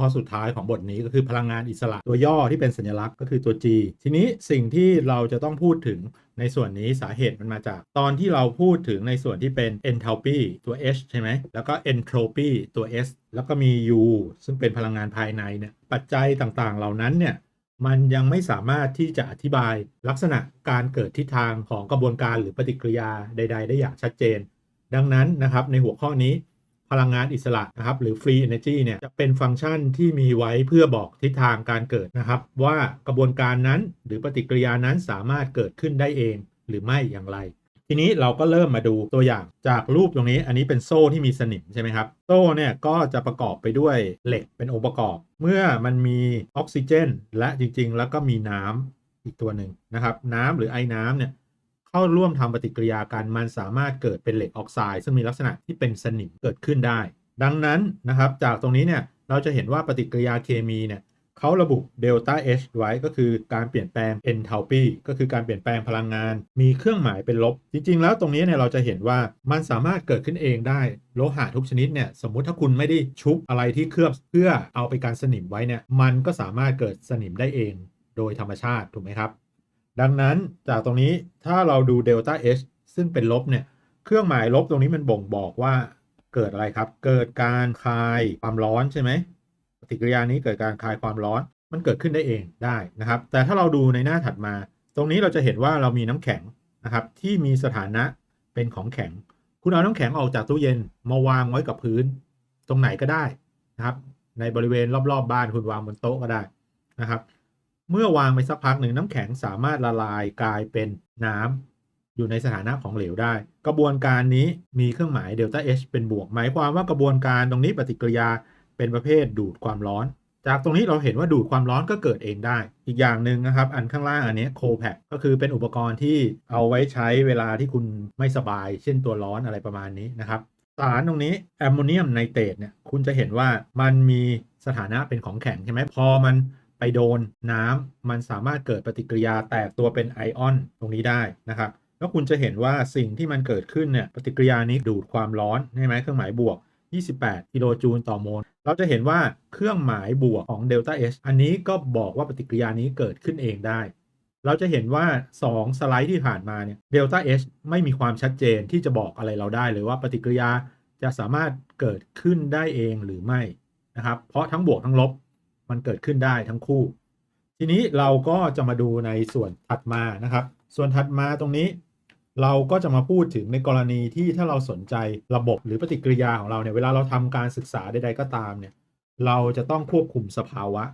ข้อสุดท้ายของบทนี้ก็คือพลังงานอิสระตัวย่อที่เป็นสัญลักษณ์ก็คือตัว G ทีนี้สิ่งที่เราจะต้องพูดถึงในส่วนนี้สาเหตุมันมาจาก ตอนที่เราพูดถึงในส่วนที่เป็น enthalpy ตัว H ใช่ไหม แล้วก็ entropy ตัว S แล้วก็มี U ซึ่งเป็นพลังงานภายในเนี่ยปัจจัยต่างๆ เหล่านั้นเนี่ยมันยังไม่สามารถที่จะอธิบายลักษณะการเกิดทิศทางของกระบวนการหรือปฏิกิริยาใด ๆ ได้อย่างชัดเจน ดังนั้นนะครับในหัวข้อนี้ พลังงานอิสระนะครับหรือ free energy เนี่ยจะเป็นฟังก์ชันที่มีไว้เพื่อบอกทิศทางการเกิดนะครับ ว่ากระบวนการนั้นหรือปฏิกิริยานั้นสามารถเกิดขึ้นได้เองหรือไม่อย่างไร ทีนี้เราก็เริ่มมาดูตัวอย่างจากรูปตรงนี้ อันนี้เป็นโซ่ที่มีสนิมใช่ไหมครับ โซ่เนี่ยก็จะประกอบไปด้วยเหล็กเป็นองค์ประกอบ เมื่อมันมีออกซิเจน และจริงๆ แล้วก็มีน้ำอีกตัวหนึ่งนะครับ น้ำหรือไอ้น้ำเนี่ย เข้าร่วมทำปฏิกิริยากันมันสามารถเกิดเป็นเหล็กออกไซด์ซึ่งมีลักษณะที่เป็นสนิมเกิดขึ้นได้ ดังนั้นนะครับจากตรงนี้เนี่ยเราจะเห็นว่าปฏิกิริยาเคมีเนี่ยเขาระบุเดลต้า H ไว้ก็คือการเปลี่ยนแปลง enthalpy ก็คือการเปลี่ยนแปลงพลังงาน มีเครื่องหมายเป็นลบ จริง ๆ แล้วตรงนี้เนี่ยเราจะเห็นว่ามันสามารถเกิดขึ้นเองได้ โลหะทุกชนิดเนี่ยสมมุติถ้าคุณไม่ได้ชุบอะไรที่เคลือบเพื่อเอาไปการสนิมไว้เนี่ยมันก็สามารถเกิดสนิมได้เอง โดยธรรมชาติถูกไหมครับ ดังนั้นจากตรงนี้ถ้าเราดูเดลต้า H ซึ่งเป็นลบเนี่ย เครื่องหมายลบตรงนี้มันบ่งบอกว่าเกิดอะไรครับ เกิดการคายความร้อนใช่ไหมปฏิกิริยานี้เกิดการคายความร้อน มันเกิดขึ้นได้เองได้นะครับ แต่ถ้าเราดูในหน้าถัดมา ตรงนี้เราจะเห็นว่าเรามีน้ำแข็งนะครับที่มีสถานะเป็นของแข็ง คุณเอาน้ำแข็งออกจากตู้เย็นมาวางไว้กับพื้น ตรงไหนก็ได้นะครับ ในบริเวณรอบๆบบ้านคุณวางบนโต๊ะก็ได้นะครับ เมื่อวางไปสักพักหนึ่งน้ำแข็งสามารถละลายกลายเป็นน้ำอยู่ในสถานะของเหลวได้ กระบวนการนี้มีเครื่องหมายเดลต้า H เป็นบวก หมายความว่ากระบวนการตรงนี้ปฏิกิริยาเป็นประเภทดูดความร้อน จากตรงนี้เราเห็นว่าดูดความร้อนก็เกิดเองได้ อีกอย่างหนึ่งนะครับ อันข้างล่างอันนี้โคแพคก็คือเป็นอุปกรณ์ที่เอาไว้ใช้เวลาที่คุณไม่สบาย เช่นตัวร้อนอะไรประมาณนี้นะครับสารตรงนี้แอมโมเนียมไนเตรตเนี่ยคุณจะเห็นว่ามันมีสถานะเป็นของแข็งใช่ไหมพอมัน ไปโดนน้ำมันสามารถเกิดปฏิกิริยาแตกตัวเป็นไอออนตรงนี้ได้นะครับแล้วคุณจะเห็นว่าสิ่งที่มันเกิดขึ้นเนี่ยปฏิกิริยานี้ดูดความร้อนใช่ไหมเครื่องหมายบวก 28 กิโลจูลต่อโมล เราจะเห็นว่าเครื่องหมายบวกของเดลต้า H อันนี้ก็บอกว่าปฏิกิริยานี้เกิดขึ้นเองได้ เราจะเห็นว่า 2 สไลด์ที่ผ่านมาเนี่ยเดลต้า H ไม่มีความชัดเจนที่จะบอกอะไรเราได้เลยว่าปฏิกิริยาจะสามารถเกิดขึ้นได้เองหรือไม่นะครับเพราะทั้งบวกทั้งลบ มันเกิดขึ้นได้ทั้งคู่ ทีนี้เราก็จะมาดูในส่วนถัดมานะครับ ส่วนถัดมาตรงนี้ เราก็จะมาพูดถึงในกรณีที่ถ้าเราสนใจระบบหรือปฏิกิริยาของเราเนี่ยเวลาเราทำการศึกษาใดๆก็ตามเนี่ยเราจะต้องควบคุมสภาวะ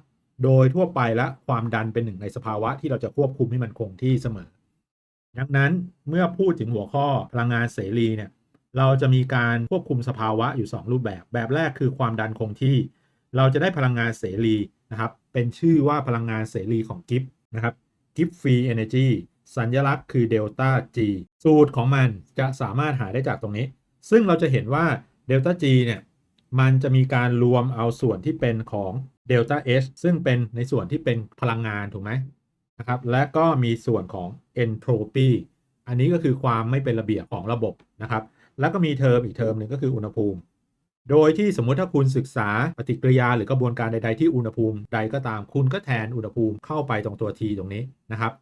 โดยทั่วไปและความดันเป็นหนึ่งในสภาวะที่เราจะควบคุมให้มันคงที่เสมอ ดังนั้นเมื่อพูดถึงหัวข้อพลังงานเสรีเนี่ยเราจะมีการควบคุมสภาวะอยู่ 2 รูปแบบ แบบแรกคือความดันคงที่ เราจะได้พลังงานเสรีนะครับ เป็นชื่อว่าพลังงานเสรีของกิฟนะครับกิฟฟรีเอเนจีสัญลักษณ์คือเดลต้า G สูตรของมันจะสามารถหาได้จากตรงนี้ ซึ่งเราจะเห็นว่าเดลต้า G เนี่ย มันจะมีการรวมเอาส่วนที่เป็นของเดลต้า H ซึ่งเป็นในส่วนที่เป็นพลังงานถูกไหมนะครับ และก็มีส่วนของ entropy อันนี้ก็คือความไม่เป็นระเบียบของระบบนะครับ แล้วก็มีเทอมอีกเทอมหนึ่งก็คืออุณหภูมิ โดยที่สมมติถ้าคุณศึกษาปฏิกิริยาหรือกระบวนการใด ๆ ที่อุณหภูมิใดก็ตามคุณก็แทนอุณหภูมิเข้าไปตรงตัว T ตรงนี้นะครับ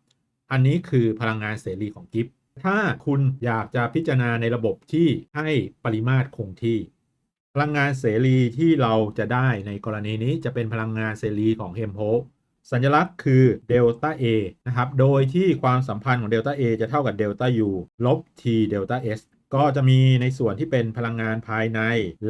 อันนี้คือพลังงานเสรีของกิฟถ้าคุณอยากจะพิจารณาในระบบที่ให้ปริมาตรคงที่ พลังงานเสรีที่เราจะได้ในกรณีนี้จะเป็นพลังงานเสรีของเฮมโฮสัญลักษณ์คือเดลต้า A นะครับ โดยที่ความสัมพันธ์ของเดลต้า A จะเท่ากับเดลต้า U ลบ T เดลต้า S ก็จะมีในส่วนที่เป็นพลังงานภายใน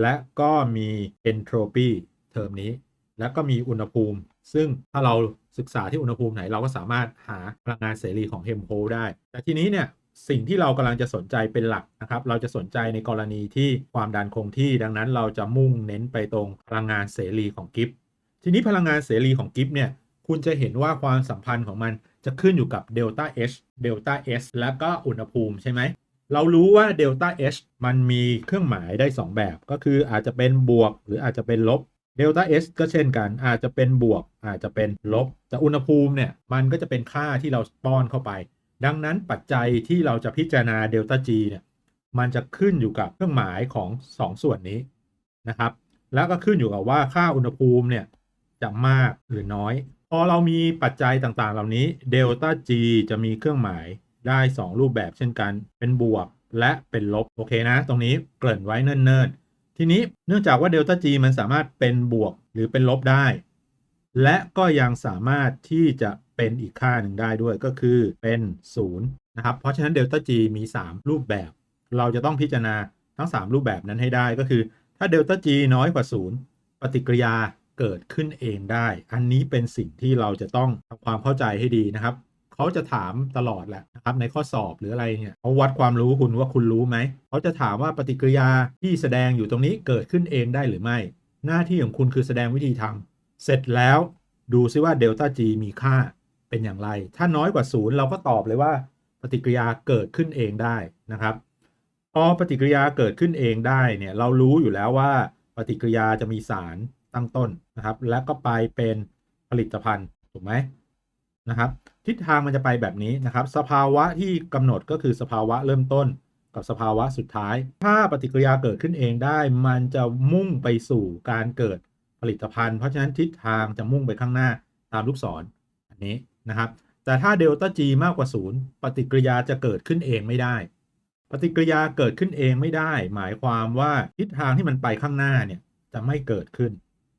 และก็มี entropy เทอมนี้ แล้วก็มีอุณหภูมิ ซึ่งถ้าเราศึกษาที่อุณหภูมิไหนเราก็สามารถหาพลังงานเสรีของเฮมโฮได้ แต่ทีนี้เนี่ยสิ่งที่เรากำลังจะสนใจเป็นหลักนะครับ เราจะสนใจในกรณีที่ความดันคงที่ ดังนั้นเราจะมุ่งเน้นไปตรงพลังงานเสรีของกิฟต์ทีนี้พลังงานเสรีของกิฟต์เนี่ย คุณจะเห็นว่าความสัมพันธ์ของมันจะขึ้นอยู่กับเดลต้า H เดลต้า S และก็อุณหภูมิใช่ไหม เรารู้ว่าเดลต้า H มันมีเครื่องหมายได้ 2 แบบ ก็คืออาจจะเป็นบวก หรืออาจจะเป็นลบเดลต้า S ก็เช่นกัน อาจจะเป็นบวก อาจจะเป็นลบ แต่อุณหภูมิเนี่ย มันก็จะเป็นค่าที่เราป้อนเข้าไป ดังนั้นปัจจัยที่เราจะพิจารณาเดลต้า G เนี่ย มันจะขึ้นอยู่กับเครื่องหมายของ 2 ส่วนนี้นะครับ แล้วก็ขึ้นอยู่กับว่าค่าอุณหภูมิเนี่ยจะมากหรือน้อย พอเรามีปัจจัยต่างๆ เหล่านี้เดลต้า G จะมีเครื่องหมาย ได้ 2 รูปแบบเช่นกัน เป็นบวกและเป็นลบ โอเคนะ ตรงนี้เกริ่นไว้เนิ่นๆ ทีนี้เนื่องจากว่าเดลต้า G มันสามารถเป็นบวกหรือเป็นลบได้ และก็ยังสามารถที่จะเป็นอีกค่าหนึ่งได้ด้วยก็คือเป็น 0 นะครับ เพราะฉะนั้นเดลต้า G มี 3 รูปแบบ เราจะต้องพิจารณาทั้ง 3 รูปแบบนั้นให้ได้ก็คือ ถ้าเดลต้า G น้อยกว่า 0 ปฏิกิริยาเกิดขึ้นเองได้ อันนี้เป็นสิ่งที่เราจะต้องทำความเข้าใจให้ดีนะครับ เขาจะถามตลอดแหละนะครับในข้อสอบหรืออะไรเนี่ยเขาวัดความรู้คุณว่าคุณรู้ไหมเขาจะถามว่าปฏิกิริยาที่แสดงอยู่ตรงนี้เกิดขึ้นเองได้หรือไม่ หน้าที่ของคุณคือแสดงวิธีทำเสร็จแล้วดูซิว่าเดลต้า G มีค่าเป็นอย่างไร ถ้าน้อยกว่าศูนย์เราก็ตอบเลยว่าปฏิกิริยาเกิดขึ้นเองได้นะครับพอปฏิกิริยาเกิดขึ้นเองได้เนี่ยเรารู้อยู่แล้วว่าปฏิกิริยาจะมีสารตั้งต้นนะครับ แล้วก็ไปเป็นผลิตภัณฑ์ถูกไหมนะครับ ทิศทางมันจะไปแบบนี้นะครับ สภาวะที่กำหนดก็คือสภาวะเริ่มต้นกับสภาวะสุดท้าย ถ้าปฏิกิริยาเกิดขึ้นเองได้ มันจะมุ่งไปสู่การเกิดผลิตภัณฑ์ เพราะฉะนั้นทิศทางจะมุ่งไปข้างหน้าตามลูกศรออันนี้นะครับ แต่ถ้าเดลต้า G มากกว่า 0 ปฏิกิริยาจะเกิดขึ้นเองไม่ได้ ปฏิกิริยาเกิดขึ้นเองไม่ได้ หมายความว่าทิศทางที่มันไปข้างหน้าเนี่ยจะไม่เกิดขึ้น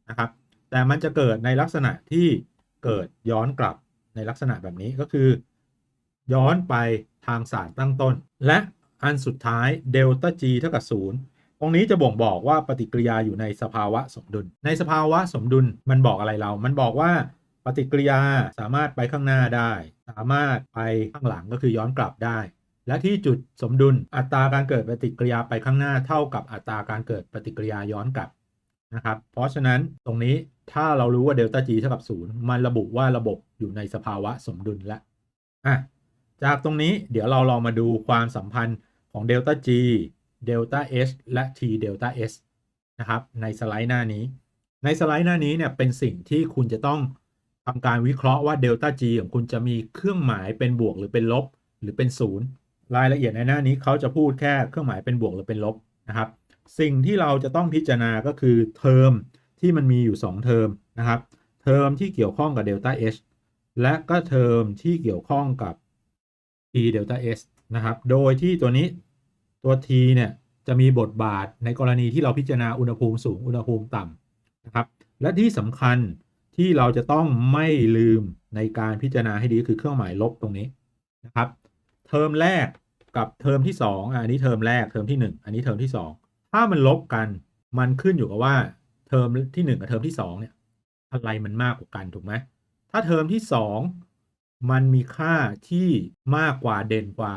นะครับ แต่มันจะเกิดในลักษณะที่เกิดย้อนกลับ ในลักษณะแบบนี้ก็คือ ย้อนไปทางสารตั้งต้น และอันสุดท้ายเดลต้า G เท่ากับ0ตรงนี้จะบ่งบอกว่าปฏิกิริยาอยู่ในสภาวะสมดุล ในสภาวะสมดุลมันบอกอะไรเรา มันบอกว่าปฏิกิริยาสามารถไปข้างหน้าได้ สามารถไปข้างหลังก็คือย้อนกลับได้ และที่จุดสมดุลอัตราการเกิดปฏิกิริยาไปข้างหน้าเท่ากับอัตราการเกิดปฏิกิริยาย้อนกลับ นะครับ เพราะฉะนั้นตรงนี้ถ้าเรารู้ว่าเดลต้า G เท่ากับ 0 มันระบุว่าระบบอยู่ในสภาวะสมดุลแล้วอะจากตรงนี้เดี๋ยวเราลองมาดูความสัมพันธ์ของเดลต้า G เดลต้า H และ T เดลต้า S นะครับ ในสไลด์หน้านี้ ในสไลด์หน้านี้เนี่ยเป็นสิ่งที่คุณจะต้องทำการวิเคราะห์ว่าเดลต้า G ของคุณจะมีเครื่องหมายเป็นบวกหรือเป็นลบ หรือเป็นศูนย์รายละเอียดในหน้านี้เขาจะพูดแค่เครื่องหมายเป็นบวกหรือเป็นลบนะครับ สิ่งที่เราจะต้องพิจารณาก็คือเทอมที่มันมีอยู่ 2 เทอมนะครับ เทอมที่เกี่ยวข้องกับเดลต้า H และก็เทอมที่เกี่ยวข้องกับ T เดลต้า S นะครับ โดยที่ตัวนี้ตัว T เนี่ยจะมีบทบาทในกรณีที่เราพิจารณาอุณหภูมิสูงอุณหภูมิต่ำนะครับ และที่สำคัญที่เราจะต้องไม่ลืมในการพิจารณาให้ดีคือเครื่องหมายลบตรงนี้นะครับ เทอมแรกกับเทอมที่ 2 อันนี้เทอมแรกเทอมที่ 1 อันนี้เทอมที่ 2 ถ้ามันลบกันมันขึ้นอยู่กับว่าเทอมที่1กับเทอมที่2เนี่ยอะไรมันมากกว่ากันถูกไหมถ้าเทอมที่2มันมีค่าที่มากกว่าเด่นกว่า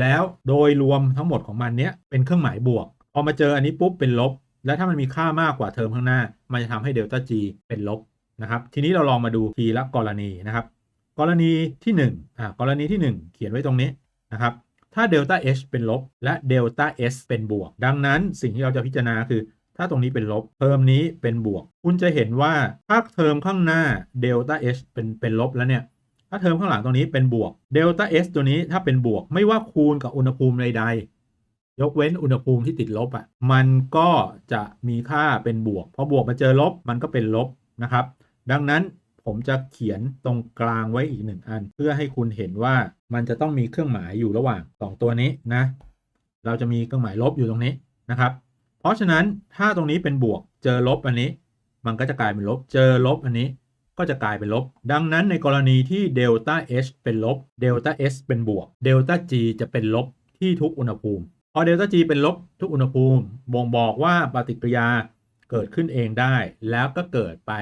แล้วโดยรวมทั้งหมดของมันเนี้ยเป็นเครื่องหมายบวก พอมาเจออันนี้ปุ๊บเป็นลบ และถ้ามันมีค่ามากกว่าเทอมข้างหน้า มันจะทำให้เดลต้า G เป็นลบนะครับ ทีนี้เราลองมาดูทีละกรณีนะครับ กรณีที่1อ่ากรณีที่ 1 เขียนไว้ตรงนี้นะครับ ถ้าเดลต้า H เป็นลบ และเดลต้า S เป็นบวก ดังนั้นสิ่งที่เราจะพิจารณาคือ ถ้าตรงนี้เป็นลบ เทอมนี้เป็นบวก คุณจะเห็นว่าถ้าเทอมข้างหน้าเดลต้า H เป็นเป็นลบแล้วเนี่ยถ้าเทอมข้างหลังตรงนี้เป็นบวกเดลต้า S ตัวนี้ถ้าเป็นบวก ไม่ว่าคูณกับอุณหภูมิใดๆ ยกเว้นอุณหภูมิที่ติดลบอะ่ะ มันก็จะมีค่าเป็นบวก พอบวกมาเจอลบมันก็เป็นลบนะครับ ดังนั้นผมจะเขียนตรงกลางไว้อีกหนึ่งอัน เพื่อให้คุณเห็นว่า มันจะต้องมีเครื่องหมายอยู่ระหว่าง 2 ตัวนี้นะ เราจะมีเครื่องหมายลบอยู่ตรงนี้นะครับ เพราะฉะนั้นถ้าตรงนี้เป็นบวกเจอลบอันนี้ มันก็จะกลายเป็นลบ เจอลบอันนี้ก็จะกลายเป็นลบ ดังนั้นในกรณีที่เดลต้า H เป็นลบเดลต้า S เป็นบวกเดลต้า G จะเป็นลบที่ทุกอุณหภูมิ พอเดลต้า G เป็นลบทุกอุณหภูมิ บ่งบอกว่าปฏิกิริยาเกิดขึ้นเองได้ แล้วก็เกิดไป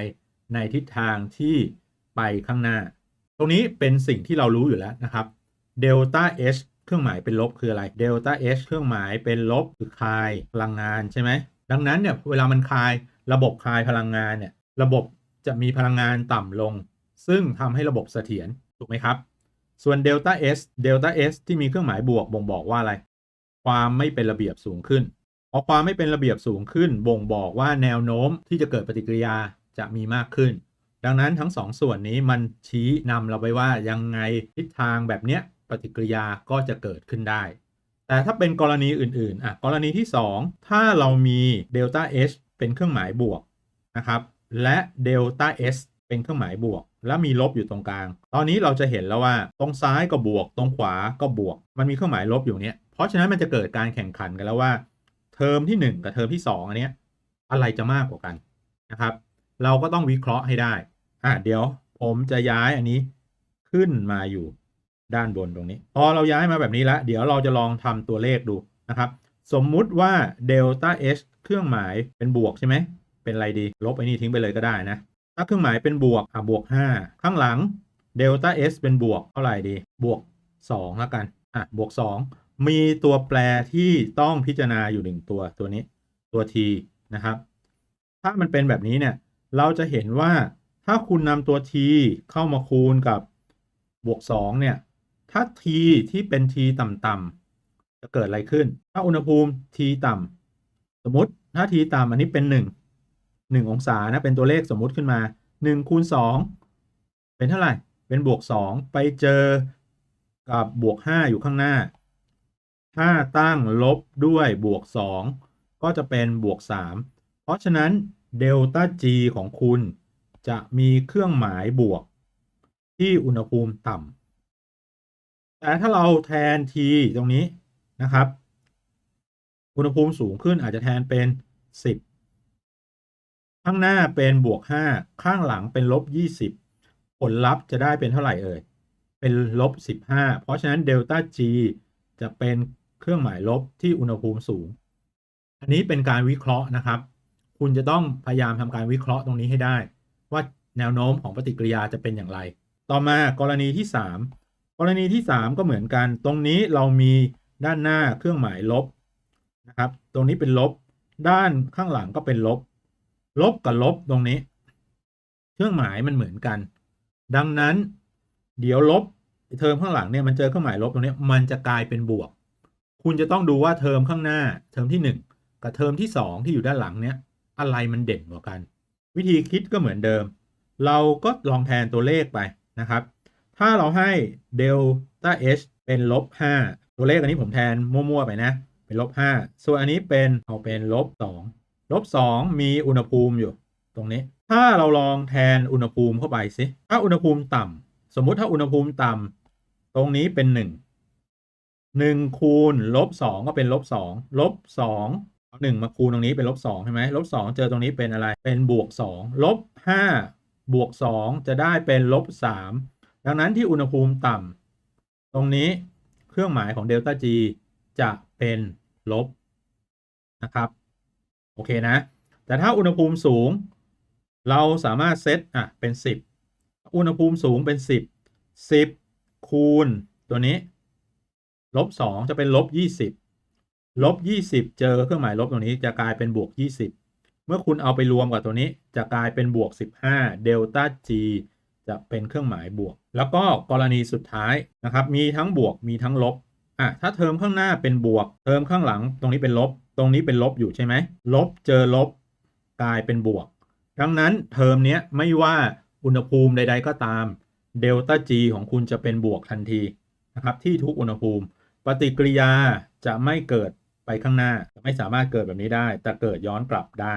ในทิศทางที่ไปข้างหน้า ตรงนี้เป็นสิ่งที่เรารู้อยู่แล้วนะครับ เดลต้า H เครื่องหมายเป็นลบคืออะไรเดลต้า H เครื่องหมายเป็นลบคือคายพลังงานใช่ไหมดังนั้นเนี่ยเวลามันคายระบบคายพลังงานเนี่ยระบบจะมีพลังงานต่ำลง ซึ่งทำให้ระบบเสถียรถูกไหมครับ ส่วนเดลต้า S เดลต้า S ที่มีเครื่องหมายบวกบ่งบอกว่าอะไร ความไม่เป็นระเบียบสูงขึ้นพอความไม่เป็นระเบียบสูงขึ้น บ่งบอกว่าแนวโน้มที่จะเกิดปฏิกิริยาจะมีมากขึ้น ดังนั้นทั้งสองส่วนนี้มันชี้นำเราไปว่ายังไงทิศทางแบบเนี้ย ปฏิกิริยาก็จะเกิดขึ้นได้ แต่ถ้าเป็นกรณีอื่นๆอะกรณีที่ 2 ถ้าเรามีเดลต้า H เป็นเครื่องหมายบวกนะครับและเดลต้า S เป็นเครื่องหมายบวก แล้วมีลบอยู่ตรงกลาง ตอนนี้เราจะเห็นแล้วว่าตรงซ้ายก็บวก ตรงขวาก็บวก มันมีเครื่องหมายลบอยู่เนี้ยเพราะฉะนั้นมันจะเกิดการแข่งขันกันแล้วว่า เทอมที่ 1 กับเทอมที่ 2 อันเนี้ยอะไรจะมากกว่ากันนะครับ เราก็ต้องวิเคราะห์ให้ได้อะเดี๋ยวผมจะย้ายอันนี้ขึ้นมาอยู่ ด้านบนตรงนี้ พอเราย้ายมาแบบนี้แล้ว เดี๋ยวเราจะลองทำตัวเลขดูนะครับ สมมุติว่าเดลต้า H เครื่องหมายเป็นบวกใช่ไหม เป็นอะไรดี ลบไอ้นี่ทิ้งไปเลยก็ได้นะ ถ้าเครื่องหมายเป็นบวก อะ บวก 5 ข้างหลังเดลต้า S เป็นบวกเท่าไหร่ดี บวก 2 แล้วกัน อะ บวก 2 มีตัวแปรที่ต้องพิจารณาอยู่หนึ่งตัวตัวนี้ ตัว t นะครับ ถ้ามันเป็นแบบนี้เนี่ย เราจะเห็นว่าถ้าคุณนำตัว t เข้ามาคูณกับบวก 2 เนี่ย ถ้า t ที่เป็น t ต่ำๆจะเกิดอะไรขึ้น ถ้าอุณหภูมิ t ต่ำสมมติถ้า t ต่ำอันนี้เป็น 1 1 องศานะเป็นตัวเลขสมมุติขึ้นมา 1คูณ2เป็นเท่าไหร่ เป็นบวก 2 ไปเจอกับบวก 5 อยู่ข้างหน้าถ้าตั้งลบด้วยบวก 2 ก็จะเป็นบวก 3 เพราะฉะนั้นเดลต้า G ของคุณจะมีเครื่องหมายบวก ที่อุณหภูมิต่ำ แต่ถ้าเราแทน T ตรงนี้นะครับ อุณหภูมิสูงขึ้นอาจจะแทนเป็น 10 ข้างหน้าเป็นบวก 5 ข้างหลังเป็นลบ 20 ผลลัพธ์จะได้เป็นเท่าไหร่เอ่ย เป็นลบ 15 เพราะฉะนั้นเดลต้า G จะเป็นเครื่องหมายลบที่อุณหภูมิสูง อันนี้เป็นการวิเคราะห์นะครับ คุณจะต้องพยายามทำการวิเคราะห์ตรงนี้ให้ได้ ว่าแนวโน้มของปฏิกิริยาจะเป็นอย่างไร ต่อมากรณีที่ 3 กรณีที่ 3 ก็เหมือนกัน ตรงนี้เรามีด้านหน้าเครื่องหมายลบนะครับ ตรงนี้เป็นลบ ด้านข้างหลังก็เป็นลบ ลบกับลบตรงนี้ เครื่องหมายมันเหมือนกัน ดังนั้น เดี๋ยวลบเทอมข้างหลังเนี่ยมันเจอเครื่องหมายลบตรงนี้ มันจะกลายเป็นบวก คุณจะต้องดูว่าเทอมข้างหน้า เทอมที่ 1 กับเทอมที่ 2 ที่อยู่ด้านหลังเนี่ย อะไรมันเด่นกว่ากัน วิธีคิดก็เหมือนเดิม เราก็ลองแทนตัวเลขไปนะครับ ถ้าเราให้เดลต้า h เป็นลบ5ตัวเลขอันนี้ผมแทนมั่วๆไปนะ เป็นลบ5ส่วนอันนี้เป็นเอาเป็นลบ2ลบ2มีอุณหภูมิอยู่ตรงนี้ ถ้าเราลองแทนอุณหภูมิเข้าไปสิถ้าอุณหภูมิต่ำสมมุติถ้าอุณหภูมิต่ำตรงนี้เป็น 1 1 คูณลบ2ก็เป็นลบ2ลบ2เอา1มาคูณตรงนี้เป็นลบ2ใช่ไหมลบ2เจอตรงนี้เป็นอะไร เป็นบวก2ลบ5บวก2จะได้เป็นลบ3 ดังนั้นที่อุณหภูมิต่ำตรงนี้เครื่องหมายของเดลต้า G จะเป็นลบนะครับ โอเคนะ แต่ถ้าอุณหภูมิสูง เราสามารถเซตอะเป็น 10 อุณหภูมิสูงเป็น 10 10 คูณตัวนี้ลบ2จะเป็นลบ 20ลบ 20 เจอเครื่องหมายลบตรงนี้จะกลายเป็นบวก 20 เมื่อคุณเอาไปรวมกับตัวนี้จะกลายเป็นบวก 15เดลต้า G จะเป็นเครื่องหมายบวก แล้วก็กรณีสุดท้ายนะครับ มีทั้งบวกมีทั้งลบอะถ้าเทอมข้างหน้าเป็นบวก เทอมข้างหลังตรงนี้เป็นลบ ตรงนี้เป็นลบอยู่ใช่ไหมลบเจอลบกลายเป็นบวก ดังนั้นเทอมเนี้ยไม่ว่าอุณหภูมิใด ๆ ก็ตามเดลต้า G ของคุณจะเป็นบวกทันทีนะครับที่ทุกอุณหภูมิ ปฏิกิริยาจะไม่เกิดไปข้างหน้าจะไม่สามารถเกิดแบบนี้ได้ แต่เกิดย้อนกลับได้